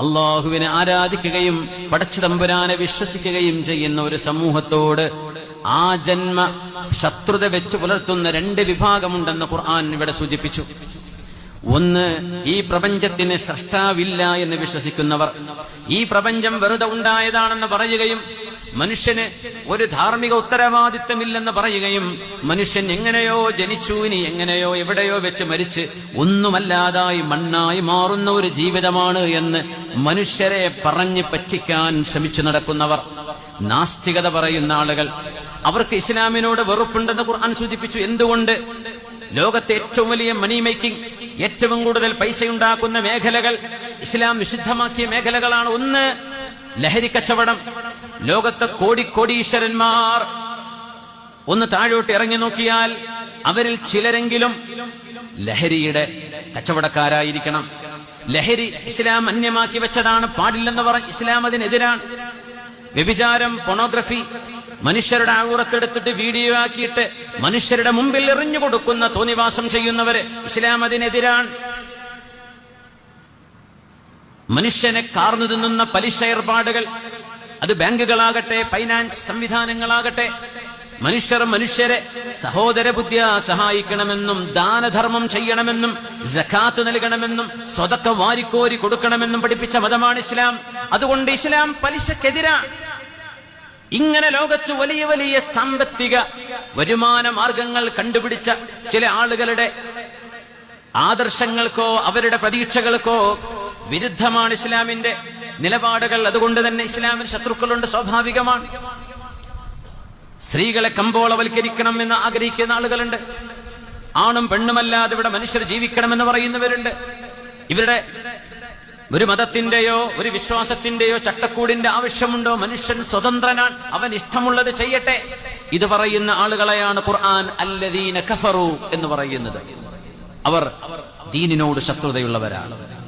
അള്ളാഹുവിനെ ആരാധിക്കുകയും പടച്ചുതമ്പുരാനെ വിശ്വസിക്കുകയും ചെയ്യുന്ന ഒരു സമൂഹത്തോട് ആ ജന്മ ശത്രുത വെച്ച് പുലർത്തുന്ന രണ്ട് വിഭാഗമുണ്ടെന്ന് ഖുർആൻ ഇവിടെ സൂചിപ്പിച്ചു. ഒന്ന് ഈ പ്രപഞ്ചത്തിന് സൃഷ്ടാവില്ല എന്ന് വിശ്വസിക്കുന്നവർ. ഈ പ്രപഞ്ചം വെറുതെ ഉണ്ടായതാണെന്ന് പറയുകയും മനുഷ്യന് ഒരു ധാർമ്മിക ഉത്തരവാദിത്തമില്ലെന്ന് പറയുകയും മനുഷ്യൻ എങ്ങനെയോ ജനിച്ചു ഇനി എങ്ങനെയോ എവിടെയോ വെച്ച് മരിച്ച് ഒന്നുമല്ലാതായി മണ്ണായി മാറുന്ന ഒരു ജീവിതമാണ് എന്ന് മനുഷ്യരെ പറഞ്ഞ് പറ്റിക്കാൻ ശ്രമിച്ചു നടക്കുന്നവർ. നാസ്തികത പറയുന്ന ആളുകൾ അവർക്ക് ഇസ്ലാമിനോട് വെറുപ്പുണ്ടെന്ന് ഖുർആൻ സൂചിപ്പിച്ചു. എന്തുകൊണ്ട്? ലോകത്തെ ഏറ്റവും വലിയ മണി മേക്കിംഗ് ഏറ്റവും കൂടുതൽ പൈസ ഉണ്ടാക്കുന്ന മേഖലകൾ ഇസ്ലാം നിഷിദ്ധമാക്കിയ മേഖലകളാണ് ഒന്ന്. ലഹരി കച്ചവടം. ലോകത്തെ കോടിക്കോടീശ്വരന്മാർ ഒന്ന് താഴോട്ട് ഇറങ്ങി നോക്കിയാൽ അവരിൽ ചിലരെങ്കിലും ലഹരിയുടെ കച്ചവടക്കാരായിരിക്കണം. ലഹരി ഇസ്ലാം അന്യമാക്കി വെച്ചതാണ് പാടില്ലെന്ന് പറഞ്ഞ് ഇസ്ലാം അതിനെതിരാണ്. വ്യഭിചാരം പൊണോഗ്രഫി മനുഷ്യരുടെ ആകുറത്തെടുത്തിട്ട് വീഡിയോ ആക്കിയിട്ട് മനുഷ്യരുടെ മുമ്പിൽ എറിഞ്ഞു കൊടുക്കുന്ന തോന്നിവാസം ചെയ്യുന്നവര് ഇസ്ലാം അതിനെതിരാണ്. മനുഷ്യനെ കാർന്നു തിന്നുന്ന പലിശ ഏർപ്പാടുകൾ അത് ബാങ്കുകളാകട്ടെ ഫൈനാൻസ് സംവിധാനങ്ങളാകട്ടെ മനുഷ്യർ മനുഷ്യരെ സഹോദര ബുദ്ധിയ സഹായിക്കണമെന്നും ദാനധർമ്മം ചെയ്യണമെന്നും ജക്കാത്ത് നൽകണമെന്നും സ്വതക്ക വാരിക്കോരി കൊടുക്കണമെന്നും പഠിപ്പിച്ച മതമാണ് ഇസ്ലാം. അതുകൊണ്ട് ഇസ്ലാം പലിശക്കെതിരാണ് ഇങ്ങനെ ലോകത്ത് വലിയ വലിയ സാമ്പത്തിക വരുമാന മാർഗങ്ങൾ കണ്ടുപിടിച്ച ചില ആളുകളുടെ ആദർശങ്ങൾക്കോ അവരുടെ പ്രതീക്ഷകൾക്കോ വിരുദ്ധമാണ് ഇസ്ലാമിന്റെ നിലപാടുകൾ. അതുകൊണ്ട് തന്നെ ഇസ്ലാമിന് ശത്രുക്കളുണ്ട് സ്വാഭാവികമാണ്. സ്ത്രീകളെ കമ്പോളവൽക്കരിക്കണം എന്ന് ആഗ്രഹിക്കുന്ന ആളുകളുണ്ട്. ആണും പെണ്ണുമല്ലാതെ ഇവിടെ മനുഷ്യർ ജീവിക്കണമെന്ന് പറയുന്നവരുണ്ട്. ഇവരുടെ ഒരു മതത്തിന്റെയോ ഒരു വിശ്വാസത്തിന്റെയോ ചട്ടക്കൂടിന്റെ ആവശ്യമുണ്ടോ? മനുഷ്യൻ സ്വതന്ത്രനാണ് അവൻ ഇഷ്ടമുള്ളത് ചെയ്യട്ടെ. ഇത് പറയുന്ന ആളുകളെയാണ് ഖുർആൻ അല്ലദീന കഫറു എന്ന് പറയുന്നത്. അവർ ദീനിനോട് ശത്രുതയുള്ളവരാണ്.